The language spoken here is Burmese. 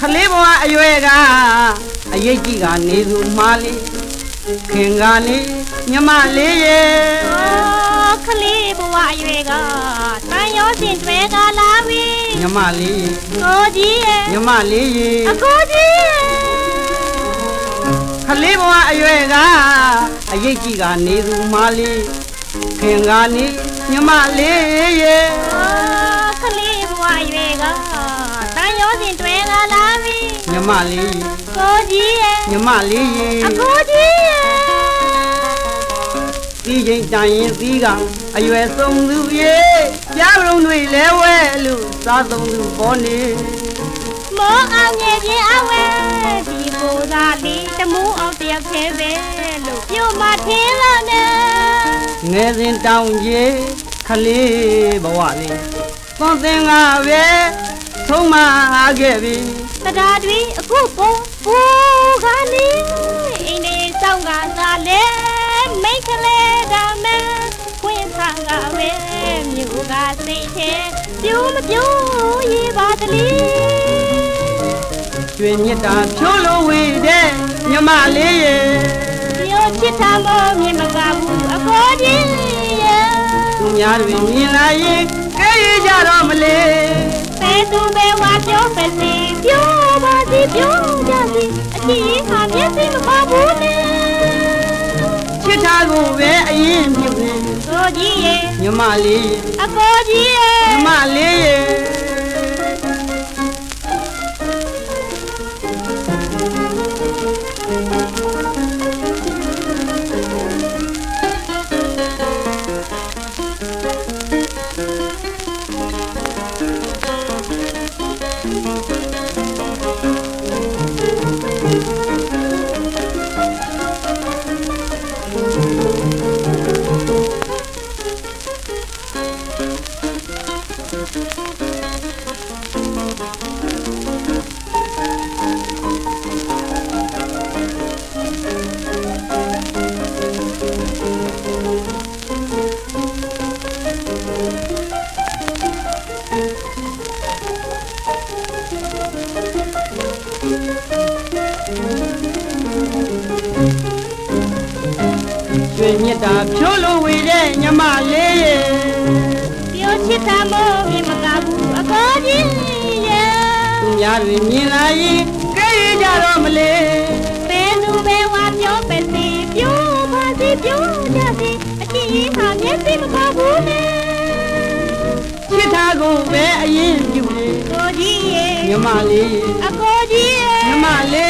ခလေးဘဝအရွယ်ကအရေးကြီးကနေသူမားလေးခင်ကလေးညမလေးရဲ့အော်ခလေးဘဝအရွယ်ကတန်ရောစင်တွေကလာပြီညမလေးကိုကြီးရဲ့ညမလေးရေအကိုကြီးရဲ့ခလေးဘဝအရွယ်ကအရေးကြီးကနေသူမားလေး ခင်ကနေညမလေးရဲ့အော်ခလေးဘဝအရွယ်ကတန်ရောစင်တွေကလာပြီညမလေးကိုကြီးရဲ့ညမလေးရေအကိုကြီးရဲ့ဒီချိန်တန်ရင်သီးကအရွယ်ဆုံးသူရေကြားပရုံတွေလဲဝဲလို့စားသုံးသူပေါ်နေမောအောင်ငယ်ချင်းအဝဲဒီကိုသာလေးတမူးအောင်တယောက်သေးပဲလို့ပြုံးမထင်းလို့နဲ့ ငယ်စဉ်တောင်းကြီးခလေးဘဝလေးသွန်သင်ကပဲဆုံးမခဲ့ပြီတရားတွေအခုပေါ်ပူကလေးအိမ်လေးဆောင်ကသာလဲမိတ်ကလေးကမဲခွင်းဆောင်ကဝဲမြို့ကစိတ်ထဲပြူမပြူရေးပါတလီကျွေမြတ်တာဖြိုးလို့ဝေတဲ့ညမလေးရဲ့ မြို့ချစ်တာမောမြင်မကဘူးအကိုကြီးရဲ့သူများတွေမြင်လာရင်ကြဲရကြတော့မလေးပဲသူပဲဝါပြောပဲစီပြောပါစီပြောကြစီအချစ်ဟာမျက်စိမပါဘူးနဲ့ချစ်တာကိုပဲအရင်မြုပ်နေကိုကြီးရဲ့ညမလေးရဲ့အကိုကြီးရဲ့ညမလေး မြတ်တာဖြိုးလို့ဝေတဲ့ညမလေးရဲ့ပြောချစ်တာမောမြင်မကဘူးအကိုကြီးရဲ့သူများတွေမြင်လာရင်ကြဲရကြတော့မလေးပဲသူပဲဝါပြောပဲစီပြောပါစီပြောကြစီအချစ်ဟာမျက်စိမပါဘူးနဲ့ချစ်တာကိုပဲအရင်ပြုနေကိုကြီးရဲ့ညမလေးရဲ့အကိုကြီးရဲ့ညမလေးရဲ့